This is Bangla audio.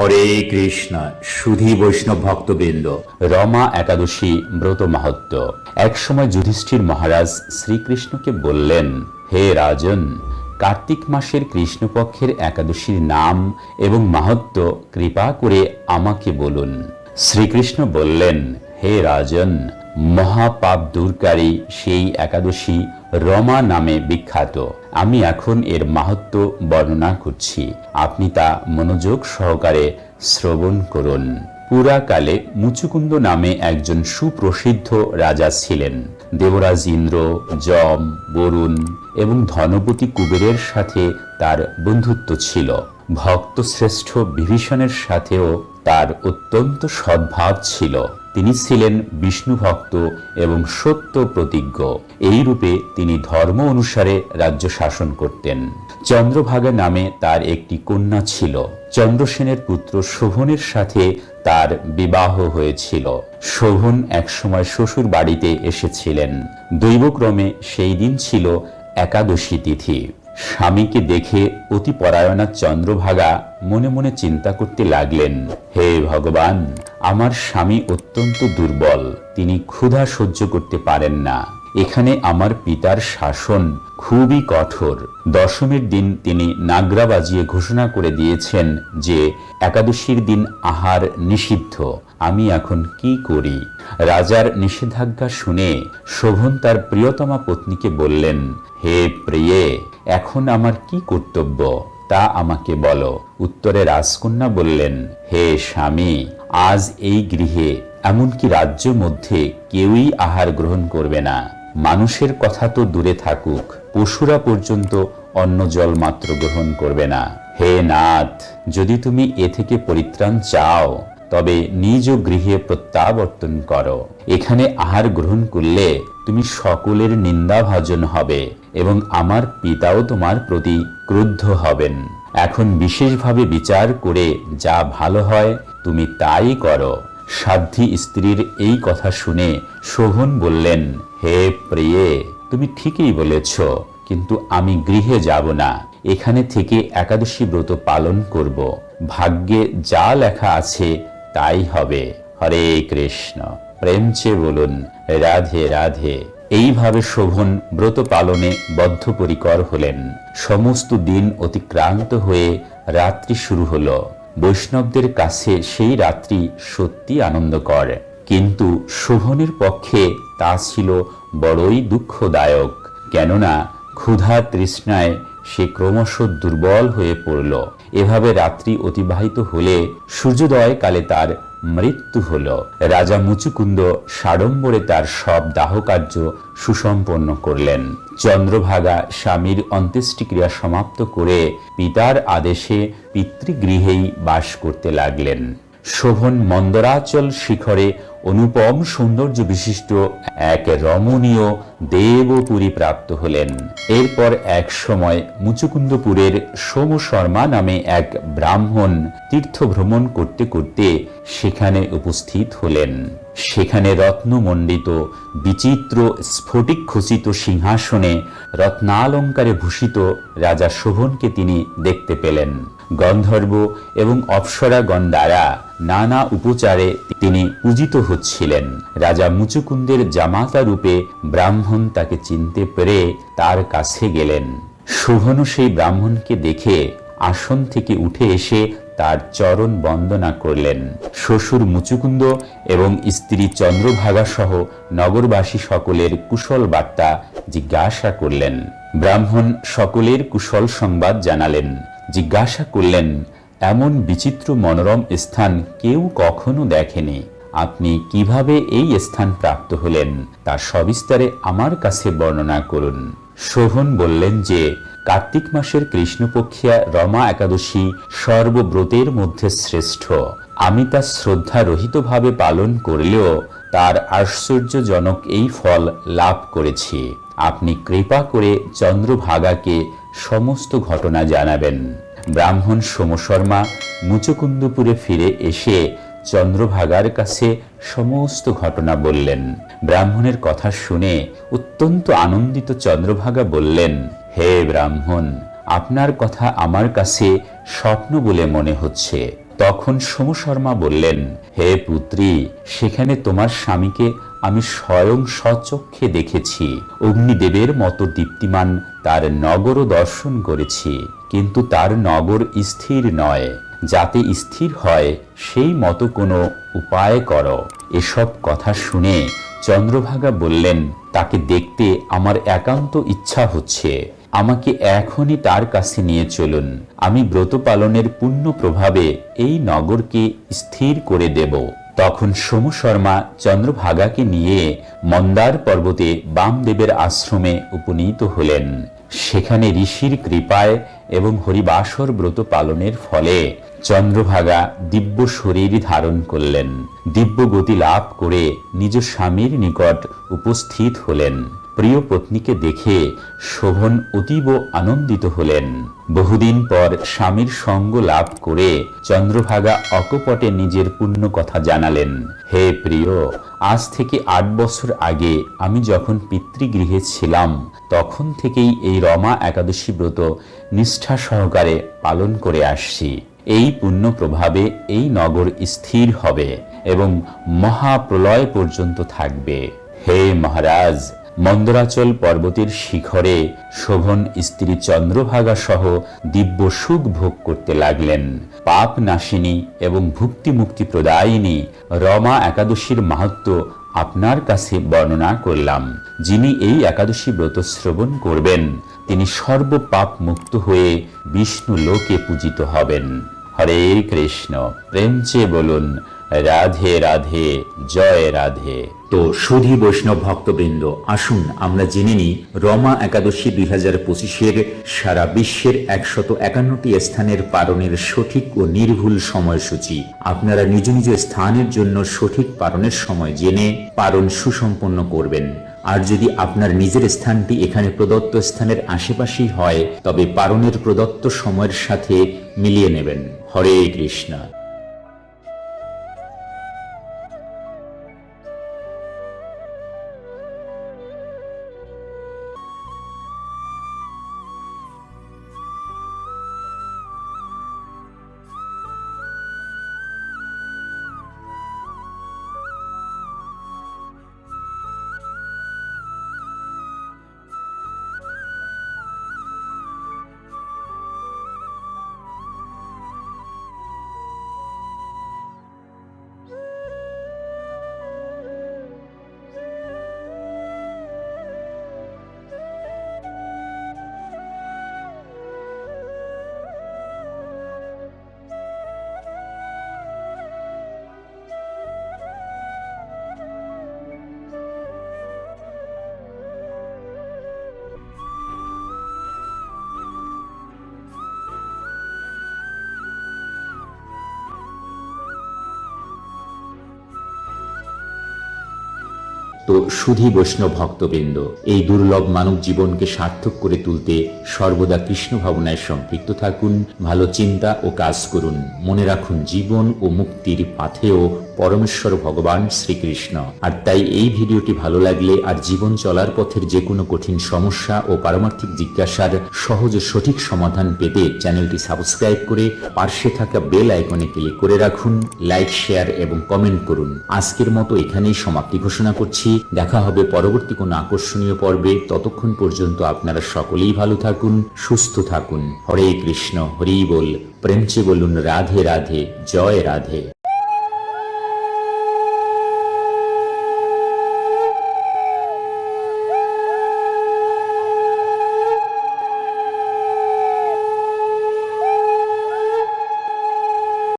হরে কৃষ্ণ, সুধী বৈষ্ণব ভক্তবৃন্দ, রমা একাদশী ব্রত মাহাত্ম একসময় যুধিষ্ঠির মহারাজ শ্রীকৃষ্ণকে বললেন, হে রাজন, কার্তিক মাসের কৃষ্ণপক্ষের একাদশীর নাম এবং মাহাত্ম কৃপা করে আমাকে বলুন। শ্রীকৃষ্ণ বললেন, হে রাজন মহাপাপ দূরকারী সেই একাদশী রমা নামে বিখ্যাত। আমি এখন এর মাহাত্ম বর্ণনা করছি। আপনি তা মনোযোগ সহকারে শ্রবণ করুন। পুরাকালে মুচুকুন্দ নামে একজন সুপ্রসিদ্ধ রাজা ছিলেন। দেবরাজ ইন্দ্র যম, বরুণ এবং ধনপতি কুবেরের সাথে তার বন্ধুত্ব ছিল। ভক্ত শ্রেষ্ঠ বিভীষণের সাথেও তার অত্যন্ত সদ্ভাব ছিল। তিনি ছিলেন বিষ্ণু ভক্ত এবং সত্য প্রতিজ্ঞ। এই রূপে তিনি ধর্ম অনুসারে রাজ্য শাসন করতেন। চন্দ্রভাগা নামে তার একটি কন্যা ছিল। চন্দ্রসেনের পুত্র শোভনের সাথে তার বিবাহ হয়েছিল। শোভন একসময় শ্বশুর বাড়িতে এসেছিলেন। দৈবক্রমে সেই দিন ছিল একাদশী তিথি। স্বামীকে দেখে অতি পরায়ণা চন্দ্রভাগা মনে মনে চিন্তা করতে লাগলেন, হে ভগবান, আমার স্বামী অত্যন্ত দুর্বল, তিনি ক্ষুধা সহ্য করতে পারেন না। এখানে আমার পিতার শাসন খুবই কঠোর। দশমীর দিন তিনি নাগরা বাজিয়ে ঘোষণা করে দিয়েছেন যে, একাদশীর দিন আহার নিষিদ্ধ, আমি এখন কি করি? রাজার নিষেধাজ্ঞা শুনে শোভন তার প্রিয়তমা পত্নীকে বললেন, হে প্রিয়ে এখন আমার কি কর্তব্য? তা আমাকে বলো। উত্তরে রাজকন্যা বললেন, হে স্বামী, আজ এই গৃহে এমনকি রাজ্য মধ্যে কেউই আহার গ্রহণ করবে না। মানুষের কথা তো দূরে থাকুক, পশুরা পর্যন্ত অন্ন জল মাত্র গ্রহণ করবে না। হে নাথ, যদি তুমি এ থেকে পরিত্রাণ চাও, তবে নিজ গৃহে প্রত্যাবর্তন করো। এখানে আহার গ্রহণ করলে তুমি সকলের নিন্দাভাজন হবে। এবং আমার পিতাও তোমার প্রতি ক্রুদ্ধ হবেন। এখন বিশেষভাবে বিচার করে যা ভালো হয়, তুমি তাই করো। সাধ্যী স্ত্রীর এই কথা শুনে শোভন বললেন, হে প্রিয়ে, তুমি ঠিকই বলেছ, কিন্তু আমি গৃহে যাব না। এখানে থেকে একাদশী ব্রত পালন করব। ভাগ্যে যা লেখা আছে তাই হবে। হরে কৃষ্ণ। প্রেম বলুন, রাধে রাধে। এইভাবে শোভন ব্রত পালনে বদ্ধপরিকর হলেন। সমস্ত দিন অতিক্রান্ত হয়ে রাত্রি শুরু হল। বৈষ্ণবদের কাছে সেই রাত্রি সত্যি আনন্দকর। কিন্তু শোভনের পক্ষে তা ছিল বড়ই দুঃখদায়ক। কেননা ক্ষুধা তৃষ্ণায় সে ক্রমশ দুর্বল হয়ে পড়ল। এভাবে রাত্রি অতিবাহিত হলে সূর্যোদয় কালে তার মৃত্যু হল। রাজা মুচুকুন্দ সাড়ম্বরে তার সব দাহকার্য সুসম্পন্ন করলেন। চন্দ্রভাগা স্বামীর অন্ত্যেষ্টিক্রিয়া সমাপ্ত করে পিতার আদেশে পিতৃগৃহেই বাস করতে লাগলেন। শোভন মন্দরাচল শিখরে অনুপম সৌন্দর্য বিশিষ্ট এক রমণীয় দেবপুরী প্রাপ্ত হলেন। এরপর এক সময় মুচুকুন্দপুরের সোম শর্মা নামে এক ব্রাহ্মণ তীর্থ ভ্রমণ করতে করতে সেখানে উপস্থিত হলেন। সেখানে রত্নমণ্ডিত বিচিত্র স্ফটিক খচিত সিংহাসনে রত্নালঙ্কারে ভূষিত রাজা শোভনকে তিনি দেখতে পেলেন। গন্ধর্ব এবং অপ্সরাগণ দ্বারা নানা উপচারে তিনি পূজিত হচ্ছিলেন। রাজা মুচুকুন্দের জামাতা রূপে ব্রাহ্মণ তাকে চিনতে পেরে তার কাছে গেলেন। শোভনও সেই ব্রাহ্মণকে দেখে আসন থেকে উঠে এসে তার চরণ বন্দনা করলেন। শ্বশুর মুচুকুন্দ এবং স্ত্রী চন্দ্রভাগা সহ নগরবাসী সকলের কুশল বার্তা জিজ্ঞাসা করলেন। ব্রাহ্মণ সকলের কুশল সংবাদ জানালেন। জিজ্ঞাসা করলেন এমন বিচিত্র মনোরম স্থান কেউ কখনো দেখেনি। আপনি কীভাবে এই স্থান প্রাপ্ত হলেন, তা সবিস্তারে আমার কাছে বর্ণনা করুন। শোভন বললেন যে, কার্তিক মাসের কৃষ্ণপক্ষিয়া রমা একাদশী সর্বব্রতের মধ্যে শ্রেষ্ঠ। আমি তা শ্রদ্ধা রহিতভাবে পালন করলেও তার আশ্চর্যজনক এই ফল লাভ করেছি। আপনি কৃপা করে চন্দ্রভাগাকে সমস্ত ঘটনা জানাবেন। ব্রাহ্মণ সোমশর্মা মুচকুন্দপুরে ফিরে এসে চন্দ্রভাগার কাছে সমস্ত ঘটনা বললেন। ব্রাহ্মণের কথা শুনে অত্যন্ত আনন্দিত চন্দ্রভাগা বললেন, হে ব্রাহ্মণ, আপনার কথা আমার কাছে স্বপ্ন বলে মনে হচ্ছে। তখন সোম শর্মা বললেন, হে পুত্রী, সেখানে তোমার স্বামীকে আমি স্বয়ং স্বচক্ষে দেখেছি। অগ্নিদেবের মতো দীপ্তিমান তার নগরও দর্শন করেছি। কিন্তু তার নগর স্থির নয়। যাতে স্থির হয়, সেই মতো কোনো উপায় কর। এসব কথা শুনে চন্দ্রভাগা বললেন, তাকে দেখতে আমার একান্ত ইচ্ছা হচ্ছে। আমাকে এখনই তার কাছে নিয়ে চলুন। আমি ব্রত পালনের পূর্ণ প্রভাবে এই নগরকে স্থির করে দেব। তখন সোমু শর্মা চন্দ্রভাগাকে নিয়ে মন্দার পর্বতে বামদেবের আশ্রমে উপনীত হলেন। সেখানে ঋষির কৃপায় এবং হরিবাসর ব্রত পালনের ফলে চন্দ্রভাগা দিব্য শরীর ধারণ করলেন। দিব্য গতি লাভ করে নিজ স্বামীর নিকট উপস্থিত হলেন। প্রিয় পত্নীকে দেখে শোভন অতীব আনন্দিত হলেন। বহুদিন পর স্বামীর সঙ্গ লাভ করে চন্দ্রভাগা অকপটে নিজের পূর্ণ কথা জানালেন। হে প্রিয়, আজ থেকে আট বছর আগে আমি যখন পিতৃগৃহে ছিলাম, তখন থেকেই এই রমা একাদশী ব্রত নিষ্ঠা সহকারে পালন করে আসছি। এই পুণ্য প্রভাবে এই নগর স্থির হবে এবং মহাপ্রলয় পর্যন্ত থাকবে। হে মহারাজ মন্দরাচল পর্বতের শিখরে শোভন স্ত্রী চন্দ্রভাগা সহ দিব্য সুখ ভোগ করতে লাগলেন। পাপ নাশিনী এবং ভুক্তি মুক্তি প্রদায়িনী রমা একাদশীর মাহাত্ম আপনার কাছে বর্ণনা করলাম। যিনি এই একাদশী ব্রত শ্রবণ করবেন, তিনি সর্বপাপ মুক্ত হয়ে বিষ্ণু লোকে পূজিত হবেন। হরে কৃষ্ণ, প্রেম চেয়ে বলুন রাধে রাধে, জয় রাধে। তো সুধী বৈষ্ণব ভক্তবৃন্দ, আসুন আমরা জেনে নিই, রমা একাদশী দুই হাজার পঁচিশের সারা বিশ্বের একশত একান্নটি স্থানের পালনের সঠিক ও নির্ভুল সময়সূচি। আপনারা নিজ নিজ স্থানের জন্য সঠিক পালনের সময় জেনে পালন সুসম্পন্ন করবেন। আর যদি আপনার নিজের স্থানটি এখানে প্রদত্ত স্থানের আশেপাশেই হয়, তবে পালনের প্রদত্ত সময়ের সাথে মিলিয়ে নেবেন। হরে কৃষ্ণ। সুধী বৈষ্ণব ভক্তবৃন্দ, এই দুর্লভ মানব জীবনকে সার্থক করে তুলতে সর্বদা কৃষ্ণ ভাবনায় সম্পৃক্ত থাকুন, ভালো চিন্তা ও কাজ করুন। মনে রাখুন, জীবন ও মুক্তির পাথেও পরমেশ্বর ভগবান শ্রীকৃষ্ণ। আর তাই এই ভিডিওটি ভালো লাগলে আর জীবন চলার পথের যে কোনো কঠিন সমস্যা ও পারমার্থিক জিজ্ঞাসার সহজ সঠিক সমাধান পেতে চ্যানেলটি সাবস্ক্রাইব করে পার্শ্বে থাকা বেল আইকনে ক্লিক করে রাখুন, লাইক, শেয়ার এবং কমেন্ট করুন। আজকের মতো এখানেই সমাপ্তি ঘোষণা করছি। দেখা হবে পরবর্তী কোনো আকর্ষণীয় পর্বে। ততক্ষণ পর্যন্ত আপনারা সকলেই ভালো থাকুন, সুস্থ থাকুন। হরে কৃষ্ণ, হরি বল। প্রেমচে বলুন, রাধে রাধে। জয়, রাধে।